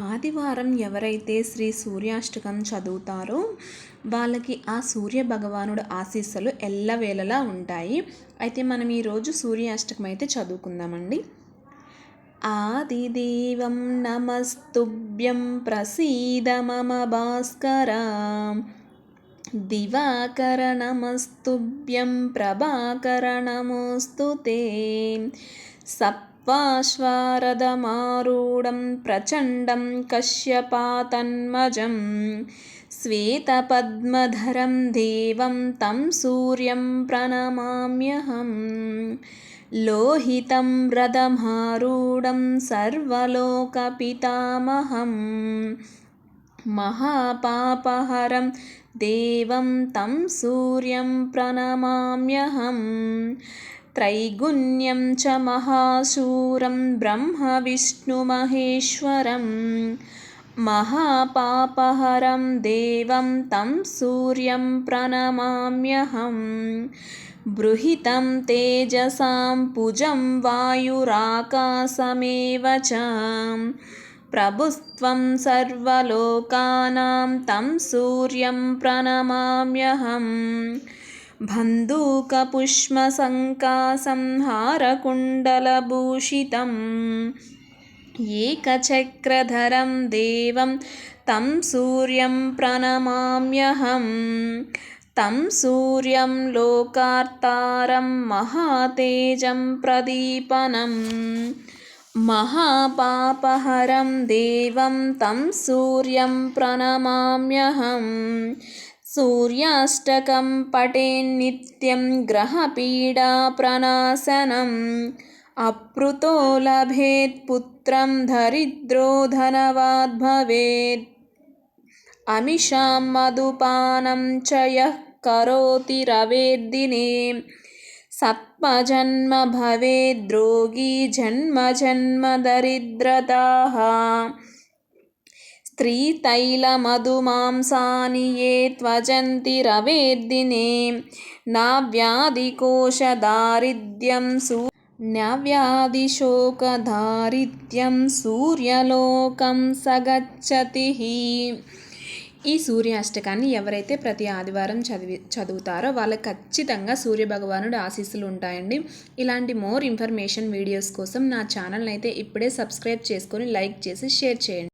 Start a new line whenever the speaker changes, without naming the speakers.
ఆదివారం ఎవరైతే శ్రీ సూర్యాష్టకం చదువుతారో వాళ్ళకి ఆ సూర్య భగవానుడు ఆశీస్సులు ఎల్లవేళలా ఉంటాయి. అయితే మనం ఈరోజు సూర్యాష్టకం అయితే చదువుకుందామండి. ఆదిదేవం నమస్తుభ్యం ప్రసీద మమ భాస్కర. దివాకర నమస్తుభ్యం ప్రభాకర నమోస్తు సప్ वाश्वारदमारूढं प्रचण्डं कश्यपातन्मजं श्वेतपद्मधरं देवं तं सूर्यं प्रणमाम्यहं लोहितं रथमारूढं सर्वलोकपितामहं महापापहरं देवं तं सूर्यं प्रणमाम्यहम् त्रैगुण्यं च महाशूरं ब्रह्मविष्णुमहेश्वरं महापापहरं देवं तं सूर्यं प्रणमाम्यहं बृहितं तेजसां पुजं वायुराकाशमेव च प्रभुस्त्वं सर्वलोकानां तं सूर्यं प्रणमाम्यहम् बन्धूकपुष्पसङ्कासंहारकुण्डलभूषितम् एकचक्रधरं देवं तं सूर्यं प्रणमाम्यहं तं सूर्यं लोकार्तारं महातेजं प्रदीपनं महापापहरं देवं तं सूर्यं प्रणमाम्यहम् सूर्याष्टकं पठेन्नित्यं ग्रहपीडाप्रणाशनम् अपृतो लभेत् पुत्रं दरिद्रो धनवाद् भवेत्। अमिषां मधुपानं च यः करोति रवेद्दिने सत्मजन्म भवेद्रोगी जन्म जन्म दरिद्रताः स्त्रीतैलमधुमांसानि ये त्वजन्ति रवेद्दिने नाव्याधिकोशदारिद्र्यं सू न्याव्याधिशोकदारिद्र्यं సూర్యలోకం సగచ్చతి ఈ సూర్యాష్టకాన్ని ఎవరైతే ప్రతి ఆదివారం చదివి చదువుతారో వాళ్ళకి ఖచ్చితంగా సూర్యభగవానుడు ఆశీస్సులు ఉంటాయండి ఇలాంటి మోర్ ఇన్ఫర్మేషన్ వీడియోస్ కోసం నా ఛానల్ అయితే ఇప్పుడే సబ్స్క్రైబ్ చేసుకొని లైక్ చేసి షేర్ చేయండి